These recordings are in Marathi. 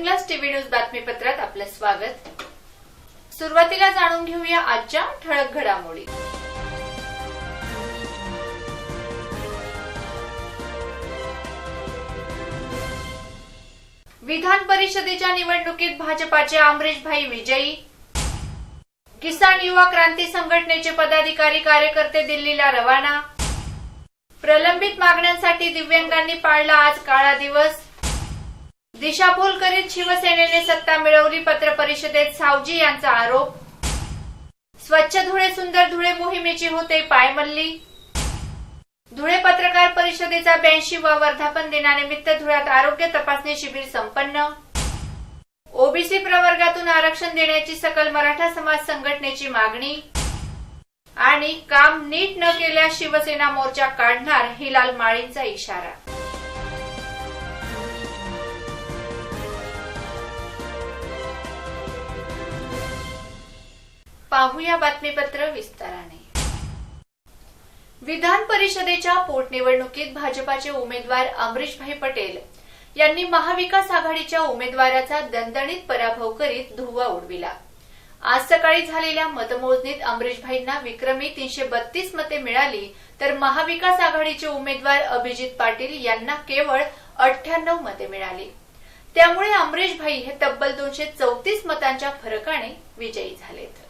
हिंगलाज टीव्ही न्यूज बातमीपत्रात आपलं स्वागत. सुरुवातीला जाणून घेऊया आजच्या ठळक घडामोडी. विधान परिषदेच्या निवडणुकीत भाजपाचे अमरीशभाई विजयी. किसान युवा क्रांती संघटनेचे पदाधिकारी कार्यकर्ते दिल्लीला रवाना. प्रलंबित मागण्यांसाठी दिव्यांगांनी पाळला आज काळा दिवस. दिशाभूल करीत शिवसेनेने सत्ता मिळवली पत्र परिषदेत सावजी यांचा आरोप. स्वच्छ धुळे सुंदर धुळे मोहिमेची होते पायमल्ली. धुळे पत्रकार परिषदेचा ब्याऐंशी वा वर्धापन दिनानिमित्त धुळ्यात आरोग्य तपासणी शिबिर संपन्न. ओबीसी प्रवर्गातून आरक्षण देण्याची सकल मराठा समाज संघटनेची मागणी. आणि काम नीट न केल्यास शिवसेना मोर्चा काढणार हिलाल माळींचा इशारा. पाहूया बातमीपत्र विस्ताराने. विधान परिषदेच्या पोटनिवडणुकीत भाजपाचे उमेदवार अमरीशभाई पटेल यांनी महाविकास आघाडीच्या उमेदवाराचा दणदणीत पराभव करीत धुव्वा उडविला. आज सकाळी झालेल्या मतमोजणीत अमरीशभाईंना विक्रमी तीनशे बत्तीस मते मिळाली तर महाविकास आघाडीचे उमेदवार अभिजित पाटील यांना केवळ अठ्ठ्याण्णव मते मिळाली. त्यामुळे अमरीशभाई हे तब्बल दोनशे चौतीस मतांच्या फरकाने विजयी झालेत.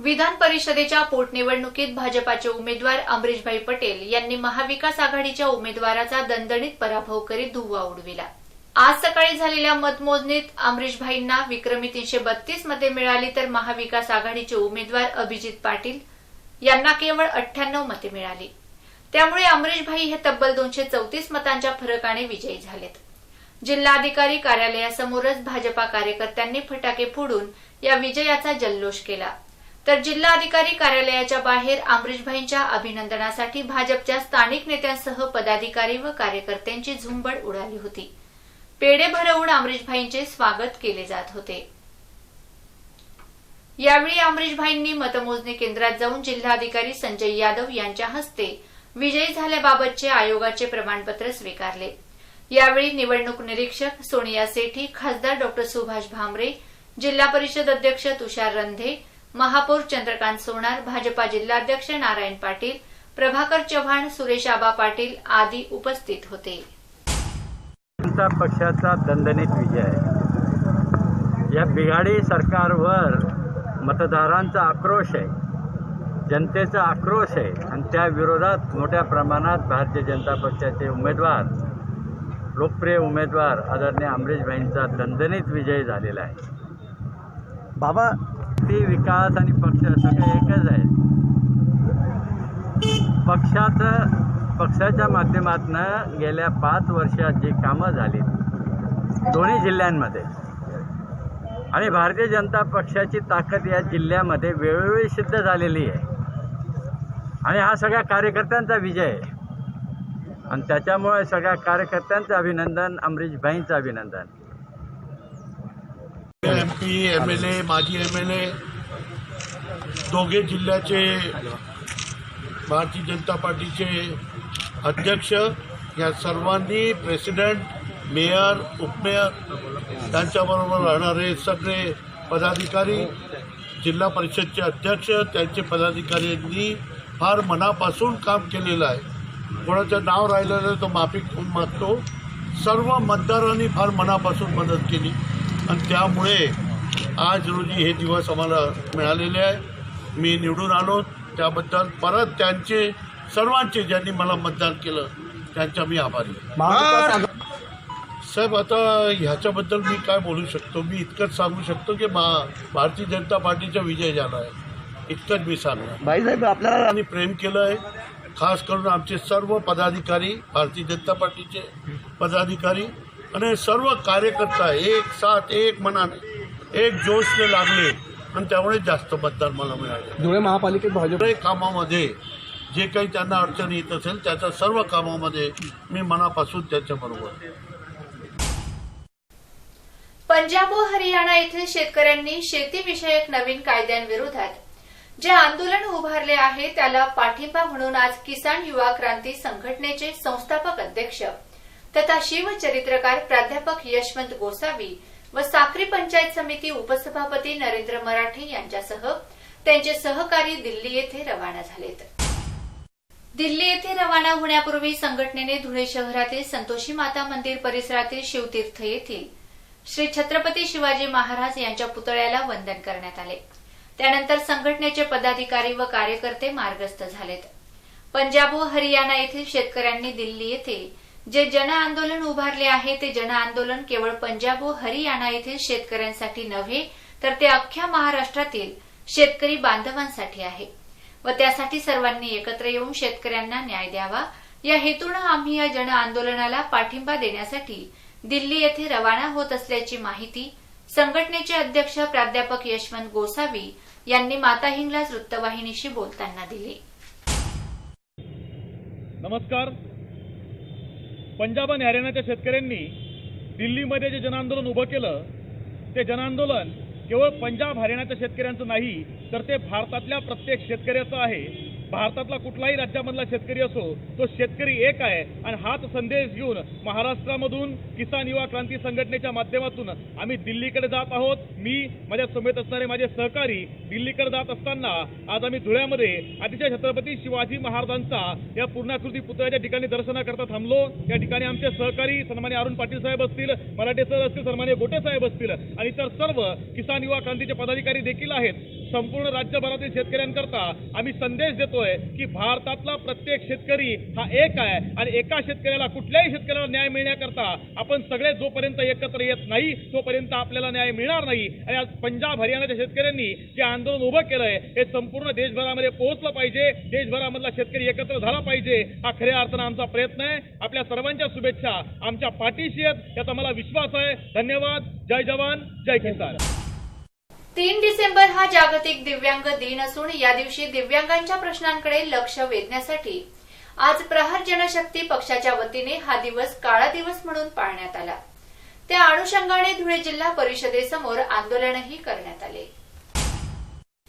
विधान परिषदेच्या पोटनिवडणुकीत भाजपाचे उमेदवार अमरीशभाई पटेल यांनी महाविकास आघाडीच्या उमेदवाराचा दणदणीत पराभव करीत धुव्वा उडविला. आज सकाळी झालेल्या मतमोजणीत अमरीशभाईंना विक्रमी तीनशे बत्तीस मते मिळाली तर महाविकास आघाडीचे उमेदवार अभिजित पाटील यांना केवळ अठ्ठ्याण्णव मते मिळाली. त्यामुळे अमरीशभाई हे तब्बल दोनशे चौतीस मतांच्या फरकाने विजयी झालेत. जिल्हाधिकारी कार्यालयासमोरच भाजपा कार्यकर्त्यांनी फटाके फोडून या विजयाचा जल्लोष केला. तर जिल्हाधिकारी कार्यालयाच्या बाहेर अमरीशभाईंच्या अभिनंदनासाठी भाजपच्या स्थानिक नेत्यांसह पदाधिकारी व कार्यकर्त्यांची झुंबड उडाली होती. पेढे भरवून अमरीशभाईंचे स्वागत केले जात होते. यावेळी अमरीशभाईंनी मतमोजणी केंद्रात जाऊन जिल्हाधिकारी संजय यादव यांच्या हस्ते विजयी झाल्याबाबतचे आयोगाचे प्रमाणपत्र स्वीकारले. यावेळी निवडणूक निरीक्षक सोनिया सेठी खासदार डॉ सुभाष भामरे जिल्हा परिषद अध्यक्ष तुषार रंधे महापौर चंद्रकांत सोनार भाजपा जिल्हाध्यक्ष नारायण पाटील प्रभाकर चव्हाण सुरेश आबा पाटील आदी उपस्थित होते. जनता पक्षाचा दणदणीत विजय. आहे या बिघाडी सरकारवर मतदारांचा आक्रोश आहे. जनतेचा आक्रोश आहे आणि त्या विरोधात मोठ्या प्रमाणात भारतीय जनता पक्षाचे उमेदवार लोकप्रिय उमेदवार आदरणीय अमरीशभाईंचा दणदणीत विजय झालेला आहे. बाबा ती विकास आणि पक्ष सगळे एकच आहेत. पक्षाचं पक्षाच्या माध्यमातून गेल्या पाच वर्षात जी कामं झाली दोन्ही जिल्ह्यांमध्ये. आणि भारतीय जनता पक्षाची ताकद या जिल्ह्यामध्ये वेळोवेळी सिद्ध झालेली आहे. आणि हा सगळ्या कार्यकर्त्यांचा विजय आहे. आणि त्याच्यामुळे सगळ्या कार्यकर्त्यांचं अभिनंदन अमरीशभाईंचं अभिनंदन. पी एम एल ए माजी एम एल ए दोघे जिल्ह्याचे भारतीय जनता पार्टीचे अध्यक्ष या सर्वांनी प्रेसिडेंट मेयर उपमेयर त्यांच्याबरोबर राहणारे सगळे पदाधिकारी जिल्हा परिषदचे अध्यक्ष त्यांचे पदाधिकाऱ्यांनी फार मनापासून काम केलेलं आहे. कोणाचं नाव राहिलेलं तो माफी मागतो. सर्व मतदारांनी फार मनापासून मदत केली. आणि त्यामुळे आज रोजी हे दिवस आम्हाला मिळालेले आहे. मी निवडून आलो. त्याबद्दल परत त्यांचे सर्वांचे ज्यांनी मला मतदान केलं त्यांचा मी आभारी. साहेब आता ह्याच्याबद्दल मी काय बोलू शकतो? मी इतकंच सांगू शकतो की मा भारतीय जनता पार्टीचा विजय झाला आहे. इतकंच मी सांगणार. भाईसाहेब आपल्याला आणि प्रेम केलं आहे. खास करून आमचे सर्व पदाधिकारी भारतीय जनता पार्टीचे पदाधिकारी आणि सर्व कार्यकर्ता एक साथ एक मनाने एक जोशने लागले आणि त्यामुळे जास्त मतदान मला मिळाले धुळे महापालिकेत भाजप कामामध्ये जे काही त्यांना अडचण येत असेल त्याच्या सर्व कामामध्ये मी मनापासून त्याच्याबरोबर. पंजाब व हरियाणा येथील शेतकऱ्यांनी शेतीविषयक नवीन कायद्यांविरोधात जे आंदोलन उभारले आहे त्याला पाठिंबा म्हणून आज किसान युवा क्रांती संघटनेचे संस्थापक अध्यक्ष तथा शिवचरित्रकार प्राध्यापक यशवंत गोसावी व साक्री पंचायत समिती उपसभापती नरेंद्र मराठे यांच्यासह त्यांचे सहकारी दिल्ली येथे रवाना झालेत. दिल्ली येथे रवाना होण्यापूर्वी संघटनेने धुळे शहरातील संतोषी माता मंदिर परिसरातील शिवतीर्थ येथील श्री छत्रपती शिवाजी महाराज यांच्या पुतळ्याला वंदन करण्यात आले. त्यानंतर संघटनेचे पदाधिकारी व कार्यकर्ते मार्गस्थ झालेत. पंजाब व हरियाणा येथील शेतकऱ्यांनी दिल्ली येथे जे जन आंदोलन उभारले आहे ते जन आंदोलन केवळ पंजाब व हरियाणा येथील शेतकऱ्यांसाठी नव्हे तर ते अख्ख्या महाराष्ट्रातील शेतकरी बांधवांसाठी आहे. व त्यासाठी सर्वांनी एकत्र येऊन शेतकऱ्यांना न्याय द्यावा. या हेतूनं आम्ही या जन आंदोलनाला पाठिंबा देण्यासाठी दिल्ली येथे रवाना होत असल्याची माहिती संघटनेचे अध्यक्ष प्राध्यापक यशवंत गोसावी यांनी माता हिंगलाज वृत्तवाहिनीशी बोलताना दिली. नमस्कार. पंजाब आणि हरियाणाच्या शेतकऱ्यांनी दिल्लीमध्ये जे जनआंदोलन उभं केलं ते जनआंदोलन केवळ पंजाब हरियाणाच्या शेतकऱ्यांचं नाही तर ते भारतातल्या प्रत्येक शेतकऱ्याचं आहे. भारतातला कुठलाही राज्यामधला शेतकरी असो तो शेतकरी एक आहे. आणि हाच संदेश घेऊन महाराष्ट्रामधून किसान युवा क्रांती संघटनेच्या माध्यमातून आम्ही दिल्लीकडे जात आहोत. मी माझ्या समेत असणारे माझे सहकारी दिल्लीकडे जात असताना आज आम्ही धुळ्यामध्ये अतिशय छत्रपती शिवाजी महाराजांचा या पूर्णाकृती पुतळ्याच्या ठिकाणी दर्शनाकरता थांबलो. या ठिकाणी आमचे सहकारी सन्मान्य अरुण पाटील साहेब असतील मराठे सर असतील सन्मान्य गोटे साहेब असतील आणि इतर सर्व किसान युवा क्रांतीचे पदाधिकारी देखील आहेत. संपूर्ण राज्यभरातील शेतकऱ्यांकरता आम्ही संदेश देतो. सांगतोय की भारतातला प्रत्येक शेतकरी हा एक आहे आणि एका शेतकऱ्याला कुठल्याही शेतकऱ्याला न्याय मिळण्याकरता आपण सगळे जोपर्यंत एकत्र येत नाही तोपर्यंत आपल्याला न्याय मिळणार नाही. आणि आज पंजाब हरियाणाच्या शेतकऱ्यांनी जे आंदोलन उभं केलंय हे संपूर्ण देशभरामध्ये पोहोचलं पाहिजे. देशभरामधला शेतकरी एकत्र झाला पाहिजे. हा खऱ्या अर्थानं आमचा प्रयत्न आहे. आपल्या सर्वांच्या शुभेच्छा आमच्या पाठीशी आहेत याचा मला विश्वास आहे. धन्यवाद. जय जवान. जय किसान. तीन डिसेंबर हा जागतिक दिव्यांग दिन असून या दिवशी दिव्यांगांच्या प्रश्नांकडे लक्ष वेधण्यासाठी आज प्रहार जनशक्ती पक्षाच्या वतीने हा दिवस काळा दिवस म्हणून पाळण्यात आला. त्या अनुषंगाने धुळे जिल्हा परिषदेसमोर आंदोलनही करण्यात आले.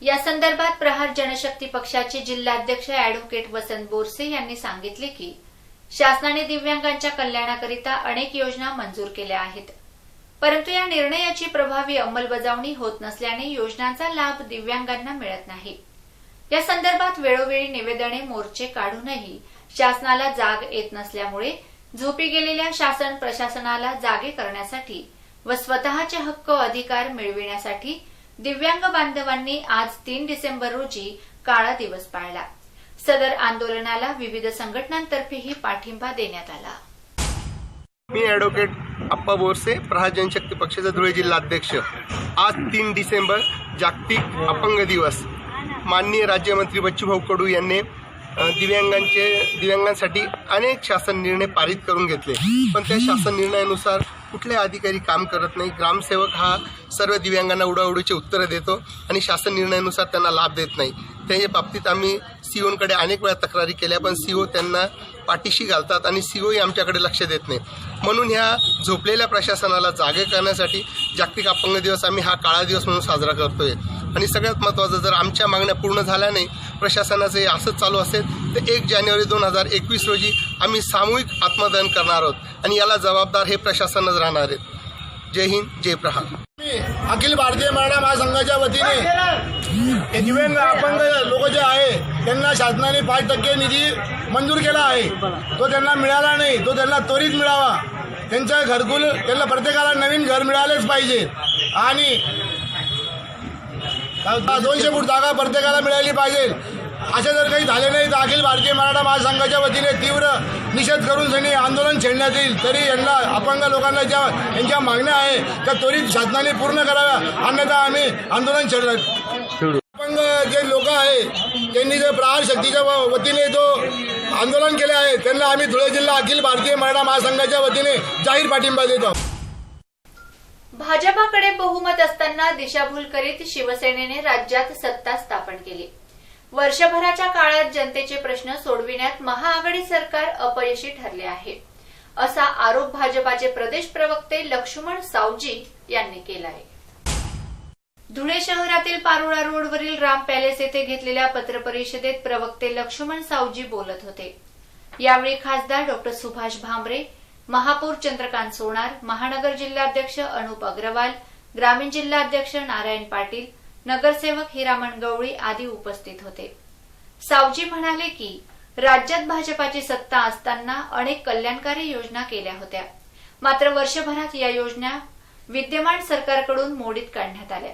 या संदर्भात प्रहार जनशक्ती पक्षाचे जिल्हाध्यक्ष अॅडव्होकेट वसंत बोरसे यांनी सांगितले की शासनाने दिव्यांगांच्या कल्याणाकरिता अनेक योजना मंजूर केल्या आहेत. परंतु या निर्णयाची प्रभावी अंमलबजावणी होत नसल्याने योजनांचा लाभ दिव्यांगांना मिळत नाही. या संदर्भात वेळोवेळी निवेदने मोर्चे काढूनही शासनाला जाग येत नसल्यामुळे झोपी गेलेल्या शासन प्रशासनाला जागे करण्यासाठी व स्वतःचे हक्क अधिकार मिळविण्यासाठी दिव्यांग बांधवांनी आज तीन डिसेंबर रोजी काळा दिवस पाळला. सदर आंदोलनाला विविध संघटनांतर्फेही पाठिंबा देण्यात आला. मी ॲडव्होकेट आप्पा बोरसे प्रहार जनशक्ती पक्षाचे धुळे जिल्हाध्यक्ष आज तीन डिसेंबर जागतिक अपंग दिवस. माननीय राज्यमंत्री बच्चूभाऊ कडू यांनी दिव्यांगांचे दिव्यांगांसाठी अनेक शासन निर्णय पारित करून घेतले. पण त्या शासन निर्णयानुसार कुठले अधिकारी काम करत नाही. ग्रामसेवक हा सर्व दिव्यांगांना उडाउडीचे उत्तरं देतो आणि शासन निर्णयानुसार त्यांना लाभ देत नाही. त्याच्या बाबतीत आम्ही सीओंकडे अनेक वेळा तक्रारी केल्या पण सीओ त्यांना पाठीशी घालतात आणि सीओही आमच्याकडे लक्ष देत नाही. म्हणून ह्या झोपलेल्या प्रशासनाला जागे करण्यासाठी जागतिक अपंग दिवस आम्ही हा काळा दिवस म्हणून साजरा करतोय. आणि सगळ्यात महत्त्वाचं जर आमच्या मागण्या पूर्ण झाल्या नाही प्रशासनाचं हे असंच चालू असेल तर एक जानेवारी दोन हजार एकवीस रोजी आम्ही सामूहिक आत्मदहन करणार आहोत आणि याला जबाबदार हे प्रशासनच राहणार आहेत. जय हिंद जय प्रहार. अखिल भारतीय मराठा महासंघाच्या वतीने दिव्यांग अपंग लोक जे आहे त्यांना शासनाने पाच टक्के निधी मंजूर केला आहे. तो त्यांना मिळाला नाही तो त्यांना त्वरित मिळावा. त्यांच्या घरकुल त्यांना प्रत्येकाला नवीन घर मिळालेच पाहिजे. आणि दोनशे फूट जागा प्रत्येकाला मिळाली पाहिजे. असे जर काही झाले नाही तर अखिल भारतीय मराठा महासंघाच्या वतीने तीव्र निषेध करून त्यांनी आंदोलन छेडण्यात येईल. तरी यांना अपंग लोकांना ज्या यांच्या मागण्या आहे त्या त्वरित शासनाने पूर्ण कराव्या. अन्यथा आम्ही आंदोलन छेडणार अपंग जे लोक आहे त्यांनी जे प्रहार शक्तीच्या वतीने जो आंदोलन केले आहे त्यांना आम्ही धुळे जिल्हा अखिल भारतीय मराठा महासंघाच्या वतीने जाहीर पाठिंबा देतो भाजपाकडे बहुमत असताना दिशाभूल करीत शिवसेनेने राज्यात सत्ता स्थापन केली. वर्षभराच्या काळात जनतेचे प्रश्न सोडविण्यात महाआघाडी सरकार अपयशी ठरले आहे. असा आरोप भाजपाचे प्रदेश प्रवक्ते लक्ष्मण सावजी यांनी केला आहे धुळे शहरातील पारोळा रोडवरील राम पॅलेस येथे घेतलेल्या पत्रपरिषदेत प्रवक्ते लक्ष्मण सावजी बोलत होते. यावेळी खासदार डॉक्टर सुभाष भामरे महापौर चंद्रकांत सोनार महानगर जिल्हाध्यक्ष अनुप अग्रवाल ग्रामीण जिल्हाध्यक्ष नारायण पाटील नगरसेवक हिरामण गवळी आदी उपस्थित होते. सावजी म्हणाले की राज्यात भाजपाची सत्ता असताना अनेक कल्याणकारी योजना केल्या होत्या. मात्र वर्षभरात या योजना विद्यमान सरकारकडून मोडीत काढण्यात आल्या.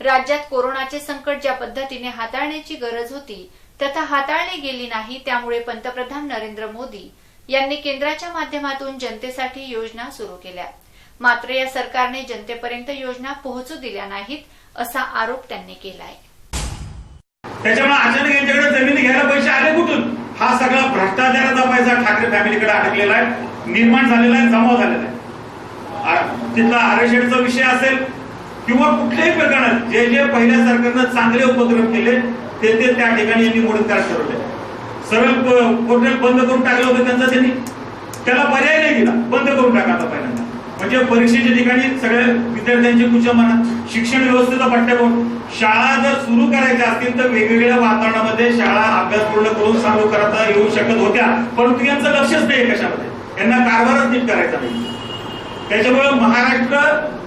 राज्यात कोरोनाचे संकट ज्या पद्धतीने हाताळण्याची गरज होती तथा हाताळली गेली नाही त्यामुळे पंतप्रधान नरेंद्र मोदी यांनी केंद्राच्या माध्यमातून जनतेसाठी योजना सुरू केल्या. मात्र या सरकारने जनतेपर्यंत योजना पोहोचू दिल्या नाहीत असा आरोप त्यांनी केलाय. त्याच्यामुळे अचानक यांच्याकडे जमिनी घ्यायला पैसे आले कुठून? हा सगळा भ्रष्टाचाराचा पैसा ठाकरे फॅमिलीकडे अडकलेला आहे. निर्माण झालेला आहे जमा झालेला आहे. तिथला आरक्षणाचा विषय असेल किंवा कुठल्याही प्रकरणात जे जे पहिल्या सरकारनं चांगले उपक्रम केले ते ते त्या ठिकाणी यांनी मोडीत करायला ठरवले. सरळ पोर्टल बंद करून टाकलं होतं त्यांचं त्यांनी. त्याला पर्याय नाही दिला. बंद करून टाका आता पहिल्यांदा. म्हणजे परीक्षेच्या ठिकाणी सगळ्या विद्यार्थ्यांचे कुचमाना शिक्षण व्यवस्थेचा पाठ्यक्रम शाळा जर सुरू करायच्या असतील तर वेगवेगळ्या वातावरणामध्ये शाळा अभ्यास पूर्ण करून चालू करता येऊ शकत होत्या. परंतु यांचं लक्षच नाही कशामध्ये. यांना कारभारच नीट करायचा नाही. त्याच्यामुळे महाराष्ट्र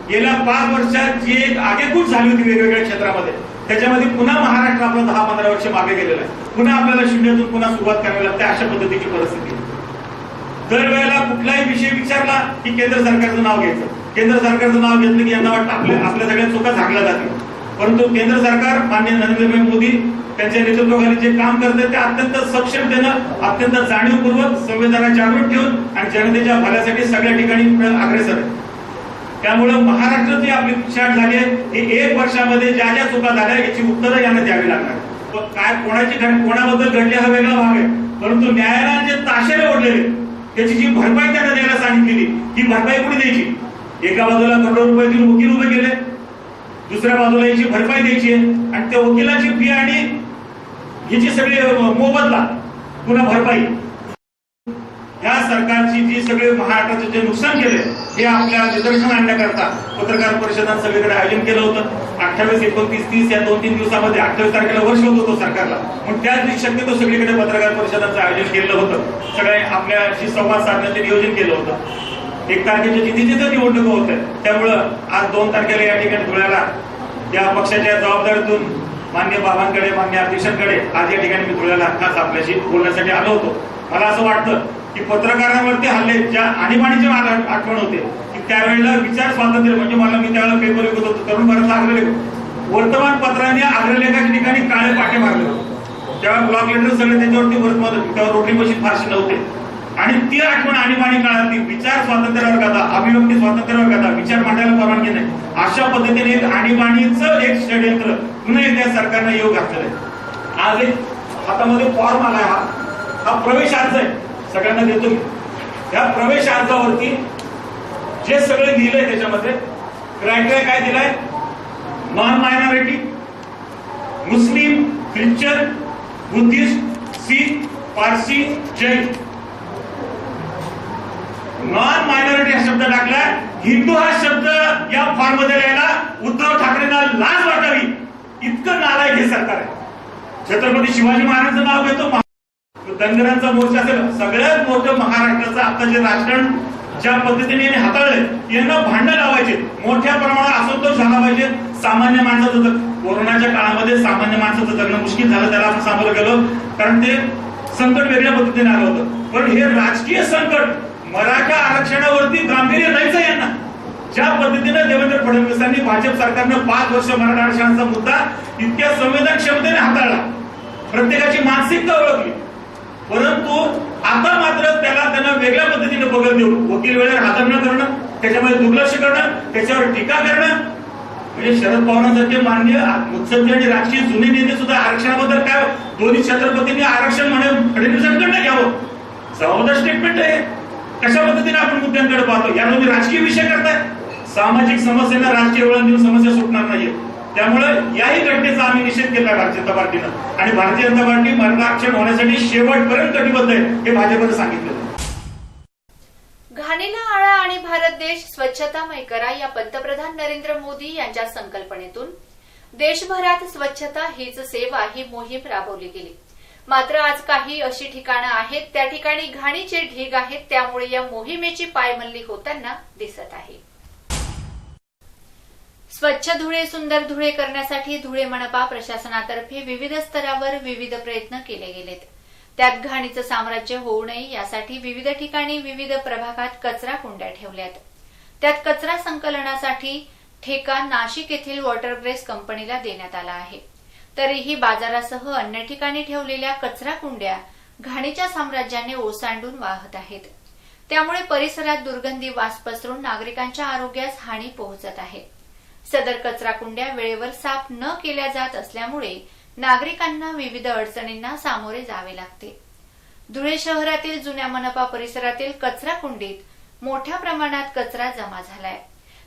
गेल्या पाच वर्षात जी एक आगेकूच झाली होती वेगवेगळ्या क्षेत्रामध्ये त्याच्यामध्ये पुन्हा महाराष्ट्र आपलं दहा पंधरा वर्ष मागे गेलेलं आहे. पुन्हा आपल्याला शून्यातून पुन्हा सुरुवात करावी लागते अशा पद्धतीची परिस्थिती. दरवेळेला कुठलाही विषय विचारला की केंद्र सरकारचं नाव घ्यायचं. केंद्र सरकारचं नाव घेतलं की यांना वाटतं आपल्या आपल्या सगळ्या चुका झाकल्या जातील. परंतु केंद्र सरकार मान्य नरेंद्रभाई मोदी त्यांच्या नेतृत्वाखाली जे काम करते ते अत्यंत सक्षमतेनं अत्यंत जाणीवपूर्वक संविधानात जागृत ठेवून आणि जनतेच्या भल्यासाठी सगळ्या ठिकाणी अग्रेसर आहे. त्यामुळे महाराष्ट्राची आपली पिछाड झाली आहे हे एक वर्षामध्ये ज्या ज्या चुका झाल्या याची उत्तरं यांना द्यावी लागणार. काय कोणाची कोणाबद्दल घडली हा वेगळा भाग आहे. परंतु न्यायालयाने जे ताशेरे ओढलेले त्याची जी भरपाई त्यांना द्यायला सांगितलेली ही भरपाई कुठे द्यायची? एका बाजूला करोडो रुपये देऊन वकील उभे केले दुसऱ्या बाजूला याची भरपाई द्यायची आहे. आणि त्या वकिलाची फी आणि याची सगळी मोबदला पुन्हा भरपाई. या सरकारची जी सगळे महाराष्ट्राचे जे नुकसान केले हे आपल्या निदर्शन आणण्याकरता पत्रकार परिषदात सगळीकडे आयोजन केलं होतं. अठ्ठावीस एकोणतीस तीस या दोन तीन दिवसामध्ये अठ्ठावीस तारखेला वर्ष होत होतो सरकारला. मग त्याच दिवशी शक्यतो सगळीकडे पत्रकार परिषदांचं आयोजन केलं होतं. सगळे आपल्याशी संवाद साधण्याचं नियोजन केलं होतं. एक तारखेच्या जिथे जिथे निवडणुका होत आहेत. त्यामुळं आज दोन तारखेला या ठिकाणी धुळ्याला या पक्षाच्या जबाबदारीतून मान्य बाबांकडे मान्य अध्यक्षांकडे आज या ठिकाणी मी धुळ्याला खास आपल्याशी बोलण्यासाठी आलो होतो. मला असं वाटतं की पत्रकारांवरती हल्ले ज्या आणीबाणीची आठवण होते त्यावेळेला विचार स्वातंत्र्य म्हणजे मला मी त्यावेळेला पेपर विकत होतो तरुण भारतला आग्रलेख वर्तमानपत्राने आग्रलेखाच्या ठिकाणी काळे पाठे मारले होते. तेव्हा ब्लॉक लेटर सगळे त्याच्यावरती वर्तमान तेव्हा रोटरी मशीन फारशी नव्हते. आणि ती आठवण आणीबाणी काळातली विचार स्वातंत्र्यावर गादा अभिव्यक्ती स्वातंत्र्यावर गादा विचार मांडायला परवानगी नाही. अशा पद्धतीने एक आणीबाणीचं एक षडयंत्र पुन्हा एकदा सरकारनं योग घातलेलं आहे. आज एक हातामध्ये फॉर्म आलाय हा. हा प्रवेश अर्ज आहे. सगळ्यांना देतो या प्रवेश अर्जावरती जे सगळे लिहिलंय त्याच्यामध्ये क्रायटेरिया काय दिलाय? Non minority Muslim Christian Buddhist Sikh Parsi Jain. Non minority हा शब्द टाकलाय. हिंदू हा शब्द या फॉर्ममध्ये लिहायला उद्धव ठाकरेंना लाज वाटावी. इतकं नालायक हे सरकार आहे. छत्रपती शिवाजी महाराजांचं नाव घेतो. धनगरांचा मोर्चा असेल सगळ्यात मोठं महाराष्ट्राचं आता जे राजकारण ज्या पद्धतीने यांनी हाताळले यांना भांडण लावायचे. मोठ्या प्रमाणात असंतोष झाला पाहिजे सामान्य माणसाचं जग कोरोनाच्या काळामध्ये सामान्य माणसाचं जगणं मुश्किल झालं त्याला आपण सामोरं गेलो. कारण ते संकट वेगळ्या पद्धतीने आलं होतं. पण हे राजकीय संकट मराठा आरक्षणावरती गांभीर्य नाहीच आहे यांना. ज्या पद्धतीने देवेंद्र फडणवीसांनी भाजप सरकारनं पाच वर्ष मराठा आरक्षणाचा मुद्दा इतक्या संवेदन क्षमतेने हाताळला. प्रत्येकाची मानसिकता ओळखली. परंतु आता मात्र त्याला त्यांना वेगळ्या पद्धतीने बघत देऊन वकील वेळेवर न करणं त्याच्यामध्ये दुर्लक्ष करणं त्याच्यावर टीका करणं म्हणजे शरद पवारांसारखे मान्य मुत्सद्दी आणि राजकीय जुने नेते सुद्धा आरक्षणाबद्दल काय हो? दोन्ही छत्रपतींनी आरक्षण म्हणे फडणवीसांकडनं घ्यावं? जबाबदार स्टेटमेंट आहे. कशा पद्धतीने आपण मुद्द्यांकडे पाहतो? याला राजकीय विषय करताय. सामाजिक समस्यांना राजकीय वळण देऊन समस्या सुटणार नाहीये. त्यामुळे याही घटनेचा आम्ही निषेध केला भारतीय जनता पार्टीनं. आणि भारतीय जनता पार्टी मराठा आरक्षण होण्यासाठी शेवटपर्यंत कटिबद्ध आहे हे भाजपनं सांगितलं घाणीला आळा आणि भारत देश स्वच्छतामय करा या पंतप्रधान नरेंद्र मोदी यांच्या संकल्पनेतून. देशभरात स्वच्छता हीच सेवा ही मोहीम राबवली गेली. मात्र आज काही अशी ठिकाणं आहेत त्या ठिकाणी घाणीचे ढीग आहेत त्यामुळे या मोहिमेची पायमल्ली होताना दिसत आहे. स्वच्छ धुळे सुंदर धुळे करण्यासाठी धुळे मनपा प्रशासनातर्फे विविध स्तरावर विविध प्रयत्न केले गेलेत. त्यात घाणीचं साम्राज्य होऊ नये यासाठी विविध ठिकाणी विविध प्रभागात कचरा कुंड्या ठेवल्यात. त्यात कचरा संकलनासाठी ठेका नाशिक येथील वॉटरग्रेस कंपनीला देण्यात आला आहे. तरीही बाजारासह अन्य ठिकाणी ठेवलेल्या कचरा कुंड्या घाणीच्या साम्राज्याने ओसांडून वाहत आहेत. त्यामुळे परिसरात दुर्गंधी वास पसरून नागरिकांच्या आरोग्यास हानी पोहोचत आहे. सदर कचरा कुंड्या वेळेवर साफ न केल्या जात असल्यामुळे नागरिकांना विविध अडचणींना सामोरे जावे लागते. धुळे शहरातील जुन्या मनपा परिसरातील कचरा कुंडीत मोठ्या प्रमाणात कचरा जमा झालाय.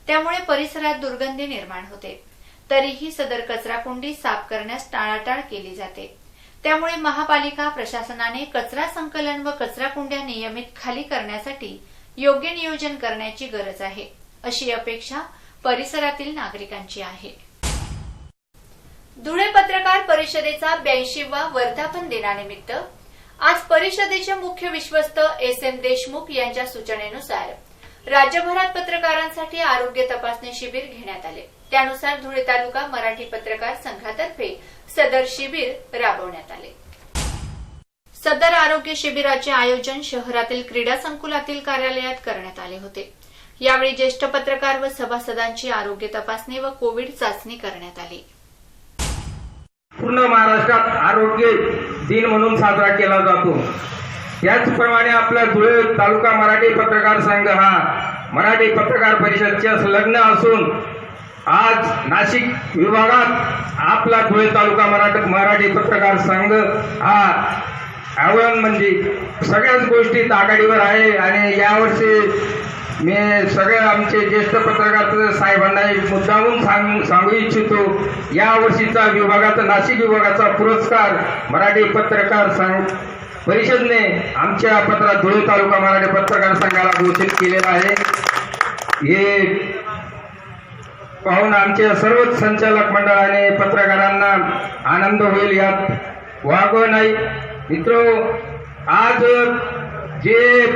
त्यामुळे परिसरात दुर्गंधी निर्माण होते. तरीही सदर कचरा कुंडी साफ करण्यास टाळाटाळ केली जाते. त्यामुळे महापालिका प्रशासनाने कचरा संकलन व कचरा कुंड्या नियमित खाली करण्यासाठी योग्य नियोजन करण्याची गरज आहे. अशी अपेक्षा परिसरातील नागरिकांची आहे. धुळे पत्रकार परिषदेचा ब्याऐंशीवा वर्धापन दिनानिमित्त आज परिषदेचे मुख्य विश्वस्त एस एम देशमुख यांच्या सूचनेनुसार राज्यभरात पत्रकारांसाठी आरोग्य तपासणी शिबिर घेण्यात आले. त्यानुसार धुळे तालुका मराठी पत्रकार संघातर्फे सदर शिबिर राबवण्यात आले. सदर आरोग्य शिबिराचे आयोजन शहरातील क्रीडा संकुलातील कार्यालयात करण्यात आले होते. यावेळी ज्येष्ठ पत्रकार व सभासदांची आरोग्य तपासणी व कोविड चाचणी करण्यात आली. पूर्ण महाराष्ट्रात आरोग्य दिन म्हणून साजरा केला जातो. याचप्रमाणे आपला धुळे तालुका मराठी पत्रकार संघ हा मराठी पत्रकार परिषदच्या संलग्न असून आज नाशिक विभागात आपला धुळे तालुका मराठी मराठी पत्रकार संघ हा आव्हान म्हणजे सगळ्याच गोष्टीत आघाडीवर आहे आणि यावर्षी मी सगळे आमचे ज्येष्ठ पत्रकार साहेबांना एक मुद्दाहून सांग सांगू इच्छितो. या वर्षीचा विभागाचा नाशिक विभागाचा पुरस्कार मराठी पत्रकार संघ परिषदने आमच्या पत्रात धुळे तालुका मराठी पत्रकार संघाला घोषित केलेला आहे. हे पाहून आमच्या सर्वच संचालक मंडळाने पत्रकारांना आनंद होईल यात वागव नाही मित्र आज जे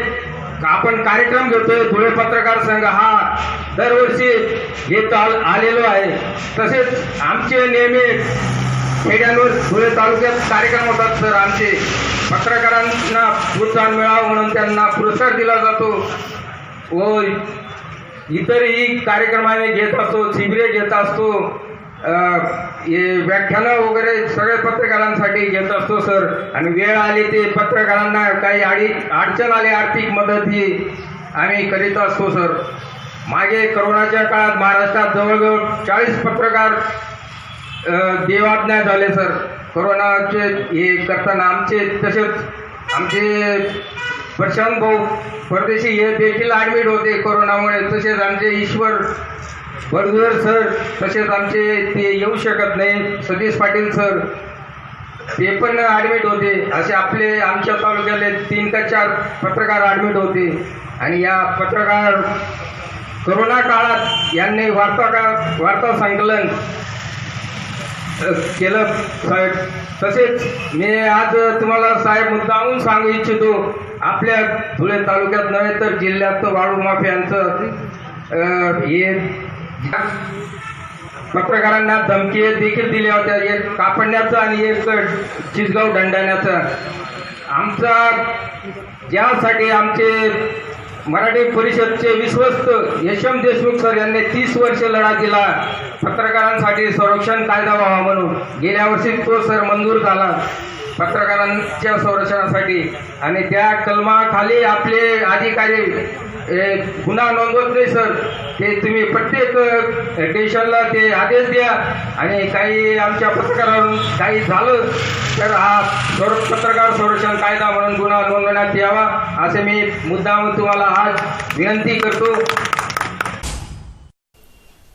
आपण कार्यक्रम घेतोय धुळे पत्रकार संघ हा दरवर्षी घेत आलेलो आहे. तसेच आमचे नेहमी खेड्यांवर धुळे तालुक्यात कार्यक्रम होतात सर. आमचे पत्रकारांना प्रोत्साहन मिळावं म्हणून त्यांना पुरस्कार दिला जातो. व इतरही कार्यक्रमाने घेत असतो शिबिरे घेत असतो. हे व्याख्यानं वगैरे सगळे पत्रकारांसाठी घेत असतो सर. आणि वेळ आली ते पत्रकारांना काही अडी अडचण आली आर्थिक मदत ही आम्ही करीत असतो सर. मागे करोनाच्या काळात महाराष्ट्रात जवळजवळ चाळीस पत्रकार देवाज्ञा झाले सर. कोरोनाचे हे करताना आमचे तसेच आमचे प्रशांत भाऊ परदेशी हे देखील ॲडमिट होते कोरोनामुळे. तसेच आमचे ईश्वर बडगुर सर तसेच आमचे ते येऊ शकत नाही. सतीश पाटील सर ते पण ॲडमिट होते. असे आपले आमच्या तालुक्यातले तीन का चार पत्रकार ॲडमिट होते. आणि या पत्रकार करोना काळात यांनी वार्ता का वार्ता संकलन केलं. साहेब तसेच मी आज तुम्हाला साहेब मुद्दाहून सांगू इच्छितो. आपल्या धुळे तालुक्यात नव्हे तर जिल्ह्यात वाळू माफियांचं हे पत्रकारांना धमकी देखील दिल्या होत्या. एक कापडण्याचं आणि एक चिसगाव दंडाण्याचं. आमचा ज्यासाठी आमचे मराठी परिषदचे विश्वस्त यशम देशमुख सर यांनी तीस वर्ष लढा दिला. पत्रकारांसाठी संरक्षण कायदा व्हावा म्हणून. गेल्या वर्षी तो सर मंजूर झाला. पत्रकारांच्या संरक्षणासाठी. आणि त्या कलमाखाली आपले अधिकारी गुन्हा नोंदवत नाही सर. ते तुम्ही प्रत्येक स्टेशनला ते आदेश द्या. आणि काही आमच्या पत्रकारांवर काही झालं तर हा संर पत्रकार संरक्षण कायदा म्हणून गुन्हा नोंदवण्यात यावा असे मी मुद्दाम तुम्हाला आज विनंती करतो.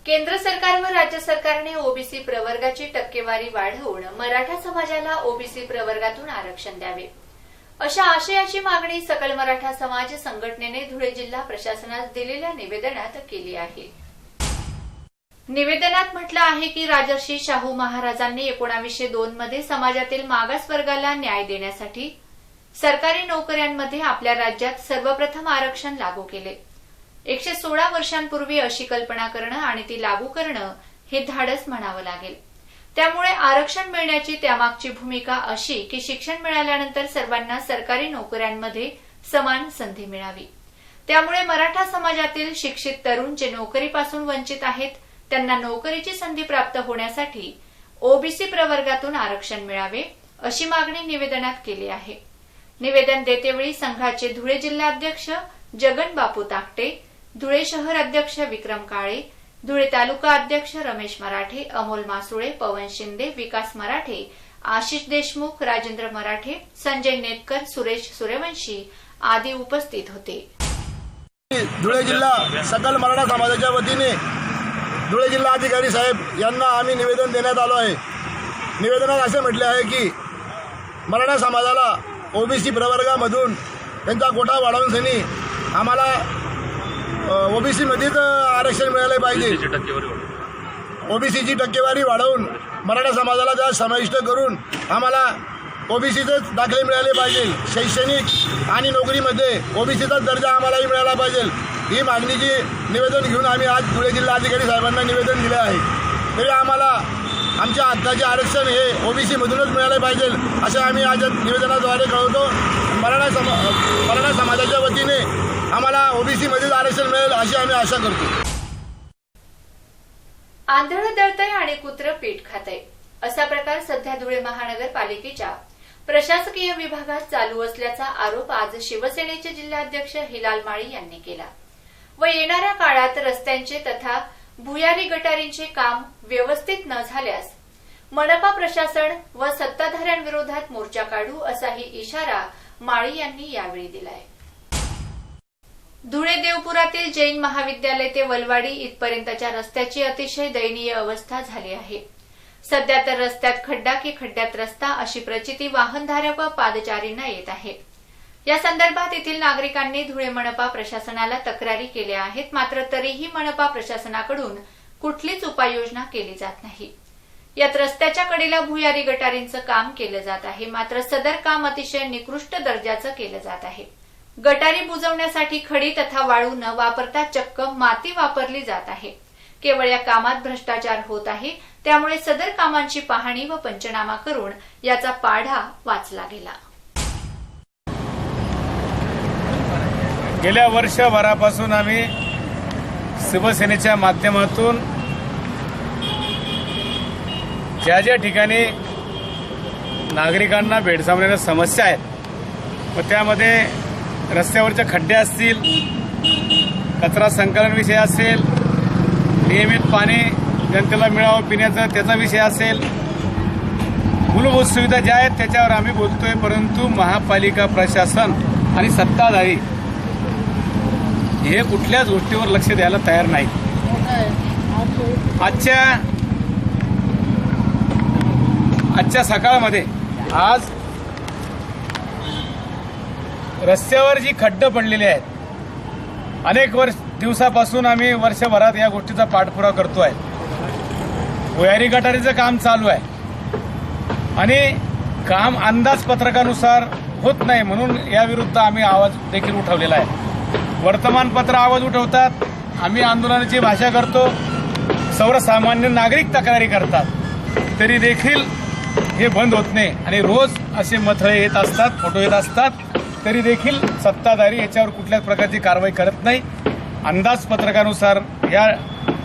केंद्र सरकार व राज्य सरकारने ओबीसी प्रवर्गाची टक्केवारी वाढवून मराठा समाजाला ओबीसी प्रवर्गातून आरक्षण द्यावे. अशा आशयाची मागणी सकल मराठा समाज संघटनेने धुळे जिल्हा प्रशासनास दिलेल्या निवेदनात केली आहे. निवेदनात म्हटलं आहे की राजर्षी शाहू महाराजांनी एकोणावीसशे दोन मध्ये समाजातील मागास वर्गाला न्याय देण्यासाठी सरकारी नोकऱ्यांमध्ये आपल्या राज्यात सर्वप्रथम आरक्षण लागू केले. एकशे सोळा वर्षांपूर्वी अशी कल्पना करणं आणि ती लागू करणं हे धाडस म्हणावं लागेल. त्यामुळे आरक्षण मिळण्याची त्यामागची भूमिका अशी की शिक्षण मिळाल्यानंतर सर्वांना सरकारी नोकऱ्यांमध्ये समान संधी मिळावी. त्यामुळे मराठा समाजातील शिक्षित तरुण जे नोकरीपासून वंचित आहेत त्यांना नोकरीची संधी प्राप्त होण्यासाठी ओबीसी प्रवर्गातून आरक्षण मिळावे अशी मागणी निवेदनात केली आहे. निवेदन देतेवेळी संघाचे धुळे जिल्हाध्यक्ष जगन बापू ताकटे धुळे शहर अध्यक्ष विक्रम काळे धुळे तालुका अध्यक्ष रमेश मराठे अमोल मासुळे पवन शिंदे विकास मराठे आशिष देशमुख राजेंद्र मराठे संजय नेतकर सुरेश सूर्यवंशी आदी उपस्थित होते. धुळे जिल्हा सकल मराठा समाजाच्या वतीने धुळे जिल्हा अधिकारी साहेब यांना आम्ही निवेदन देण्यात आलो आहे. निवेदनात असे म्हटले आहे की मराठा समाजाला ओबीसी प्रवर्गामधून त्यांचा गोठा वाढवून आम्हाला ओबीसीमध्येच आरक्षण मिळाले पाहिजे. ओबीसीची टक्केवारी वाढवून. मराठा समाजाला त्यात समाविष्ट करून आम्हाला ओबीसीचेच दाखले मिळाले पाहिजे. शैक्षणिक आणि नोकरीमध्ये ओबीसीचाच दर्जा आम्हालाही मिळाला पाहिजे. ही मागणीची निवेदन घेऊन आम्ही आज धुळे जिल्हाधिकारी साहेबांना निवेदन दिले आहे. तरी आम्हाला आमच्या आत्ताचे आरक्षण हे ओबीसीमधूनच मिळाले पाहिजे असे आम्ही आज निवेदनाद्वारे कळवतो. मराठा समा मराठा समाजाच्या वतीने आम्हाला ओबीसीमध्येच आरक्षण मिळेल अशी आम्ही आशा करतो. आंधळ दळतय आणि कुत्र पीठ खातय. असा प्रकार सध्या धुळे महानगरपालिकेच्या प्रशासकीय विभागात चालू असल्याचा आरोप आज शिवसेनेचे जिल्हाध्यक्ष हिलाल माळी यांनी केला. व येणाऱ्या काळात रस्त्यांचे तथा भुयारी गटारींचे काम व्यवस्थित न झाल्यास मनपा प्रशासन व सत्ताधाऱ्यांविरोधात मोर्चा काढू असाही इशारा माळी यांनी यावेळी दिलाय. धुळे देवपुरातील जैन महाविद्यालय ते वलवाडी इथपर्यंतच्या रस्त्याची अतिशय दयनीय अवस्था झाली आहे. सध्या तर रस्त्यात खड्डा की खड्ड्यात रस्ता अशी प्रचिती वाहनधारक व पादचारींना येत आहे. या संदर्भात येथील नागरिकांनी धुळे मनपा प्रशासनाला तक्रारी केल्या आहेत मात्र तरीही मनपा प्रशासनाकडून कुठलीच उपाययोजना केली जात नाही. यात रस्त्याच्या कडेला भुयारी गटारींचं काम केलं जात आहे मात्र सदर काम अतिशय निकृष्ट दर्जाचं केलं जात आहे. गटारी बुजवण्यासाठी खडी तथा वाळू न वापरता चक्क माती वापरली जात आहे. केवळ या कामात भ्रष्टाचार होत आहे त्यामुळे सदर कामांची पाहणी व पंचनामा करून याचा पाढा वाचला गेला. गेल्या वर्षभरापासून आम्ही शिवसेनेच्या माध्यमातून ज्या ज्या ठिकाणी नागरिकांना भेडसावणाऱ्या समस्या आहेत व त्यामध्ये रस्त्यावरचे खड्डे असतील कचरा संकलन विषय असेल नियमित पाणी जनतेला मिळावं पिण्याचा त्याचा विषय असेल मूलभूत सुविधा ज्या आहेत त्याच्यावर आम्ही बोलतोय परंतु महापालिका प्रशासन आणि सत्ताधारी हे कुठल्याच गोष्टीवर लक्ष द्यायला तयार नाही. आजच्या आजच्या सकाळमध्ये आज रस्त्यावर जी खड्ड पडलेली आहेत अनेक वर्ष दिवसापासून आम्ही वर्षभरात या गोष्टीचा पाठपुरावा करतोय. भुयारी गटारीचं काम चालू आहे. आणि काम अंदाजपत्रकानुसार होत नाही म्हणून याविरुद्ध आम्ही आवाज देखील उठवलेला आहे. वर्तमानपत्र आवाज उठवतात. आम्ही आंदोलनाची भाषा करतो. सर्वसामान्य नागरिक तक्रारी करतात. तरी देखील हे बंद होत नाही. आणि रोज असे मथळे येत असतात फोटो येत असतात. तरी देखील सत्ताधारी याच्यावर कुठल्याच प्रकारची कारवाई करत नाही. अंदाजपत्रकानुसार या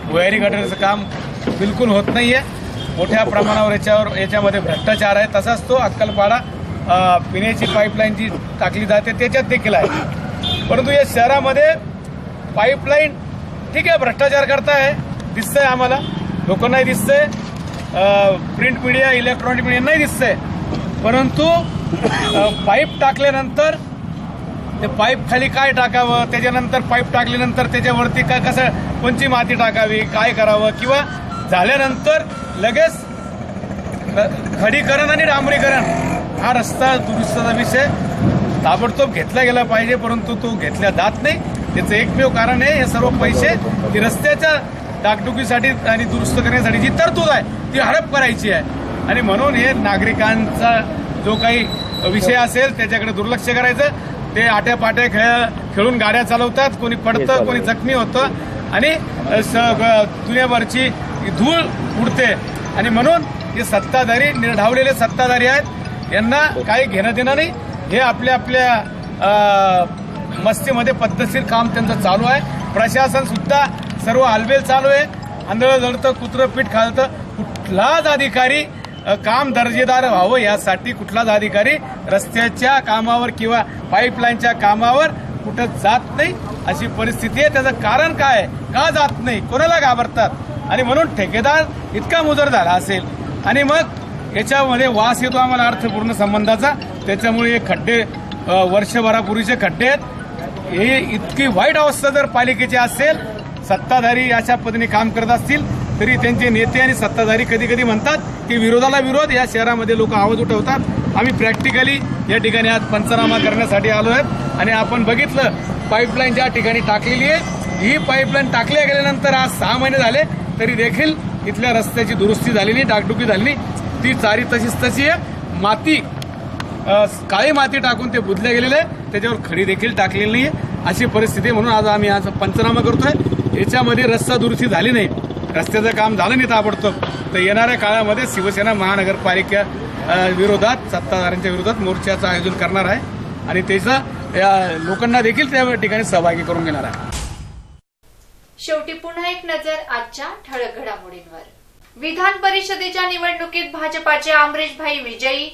भुयारी गटारीचं काम बिलकुल होत नाही आहे मोठ्या प्रमाणावर याच्यावर याच्यामध्ये भ्रष्टाचार आहे. तसाच तो अक्कलपाडा पिण्याची पाईपलाईन जी टाकली जाते त्याच्यात देखील आहे. परंतु या शहरामध्ये पाईपलाईन ठीक आहे भ्रष्टाचार करताय दिसतंय आम्हाला. लोकांनाही दिसतंय. प्रिंट मीडिया इलेक्ट्रॉनिक मीडिया नाही दिसतंय. परंतु पाईप टाकल्यानंतर ते पाईप खाली काय टाकावं? त्याच्यानंतर पाईप टाकल्यानंतर त्याच्यावरती काय कसं कोणची माती टाकावी? काय करावं? किंवा झाल्यानंतर लगेच खडीकरण आणि डांबरीकरण हा रस्ता दुरुस्तीचा विषय. ताबडतोब घेतला गेला पाहिजे परंतु तो घेतला जात नाही. त्याचं एकमेव कारण आहे हे सर्व पैसे ते रस्त्याच्या डागडुकीसाठी आणि दुरुस्त करण्यासाठी जी तरतूद आहे ती हडप करायची आहे. आणि म्हणून हे नागरिकांचा जो काही विषय असेल त्याच्याकडे दुर्लक्ष करायचं. ते आट्यापाट्या खेळ खेळून गाड्या चालवतात कोणी पडतं कोणी जखमी होतं. आणि दुनियाभरची धूळ उडते. आणि म्हणून हे सत्ताधारी निर्ढावलेले सत्ताधारी आहेत. यांना काही घेणं देणं नाही. हे आपल्या आपल्या मस्तीमध्ये पद्धतशीर काम त्यांचं चालू आहे. प्रशासन सुद्धा सर्व आलबेल चालू आहे. आंधळं जळतं कुत्रं पीठ खालतं. कुठलाच अधिकारी काम दर्जेदार व्हावं यासाठी कुठलाच अधिकारी रस्त्याच्या कामावर किंवा पाईपलाईनच्या कामावर कुठं जात नाही. अशी परिस्थिती आहे. त्याचं कारण काय आहे? का जात नाही? कोणाला घाबरतात? आणि म्हणून ठेकेदार इतका मुजर झाला असेल. आणि मग याच्यामध्ये वास येतो आम्हाला अर्थपूर्ण संबंधाचा. त्याच्यामुळे हे खड्डे वर्षभरापूर्वीचे खड्डे आहेत. हे इतकी वाईट अवस्था जर पालिकेची असेल सत्ताधारी अशा पद्धतीने काम करत असतील तरी त्यांचे नेते आणि सत्ताधारी कधी कधी म्हणतात की विरोधाला विरोध या शहरामध्ये लोक आवाज उठवतात. आम्ही प्रॅक्टिकली या ठिकाणी आज पंचनामा करण्यासाठी आलो आहेत. आणि आपण बघितलं पाईपलाईन ज्या ठिकाणी टाकलेली आहे ही पाईपलाईन टाकल्या गेल्यानंतर आज सहा महिने झाले तरी देखील इथल्या रस्त्याची दुरुस्ती झाली नाही डागडुकी झाली ती चारी तशीच तशी आहे. माती काळी माती टाकून ते बुजले गेलेले आहे. त्याच्यावर खडी देखील टाकलेली नाही आहे. अशी परिस्थिती म्हणून आज आम्ही आज पंचनामा करतोय. याच्यामध्ये रस्ता दुरुस्ती झाली नाही. रस्त्याचं काम झालं नाही ताबडतोब. तर येणाऱ्या काळामध्ये शिवसेना महानगरपालिका विरोधात सत्ताधाऱ्यांच्या विरोधात मोर्चाचं आयोजन करणार आहे. आणि त्याचं या लोकांना देखील त्या ठिकाणी सहभागी करून घेणार आहे. शेवटी पुन्हा एक नजर आजच्या ठळक घडामोडींवर. विधान परिषदेच्या निवडणुकीत भाजपाचे अमरीशभाई विजयी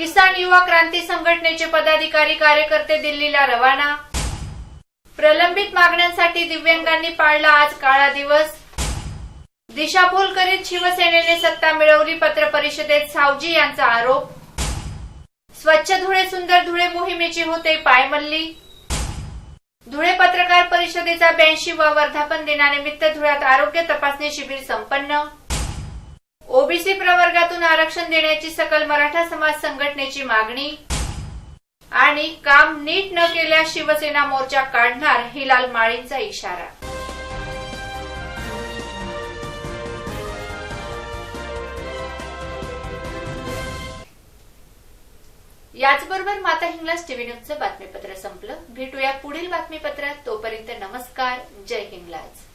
किसान युवा क्रांती संघटनेचे पदाधिकारी कार्यकर्ते दिल्लीला रवाना. प्रलंबित मागण्यांसाठी दिव्यांगांनी पाळला आज काळा दिवस. दिशाभूल करीत शिवसेनेने सत्ता मिळवली पत्र परिषदेत सावजी यांचा आरोप. स्वच्छ धुळे सुंदर धुळे मोहिमेची होते पायमल्ली. धुळे पत्रकार परिषदेचा ब्याऐंशी वा वर्धापन दिनानिमित्त धुळ्यात आरोग्य तपासणी शिबिर संपन्न. ओबीसी प्रवर्गातून आरक्षण देण्याची सकल मराठा समाज संघटनेची मागणी आणि काम नीट न केल्यास शिवसेना मोर्चा काढणार हिलाल माळींचा इशारा. याचबरोबर माता हिंगलाज टीव्ही न्यूजचं बातमीपत्र संपलं. भेटूया पुढील बातमीपत्रात. तोपर्यंत नमस्कार. जय हिंगलाज.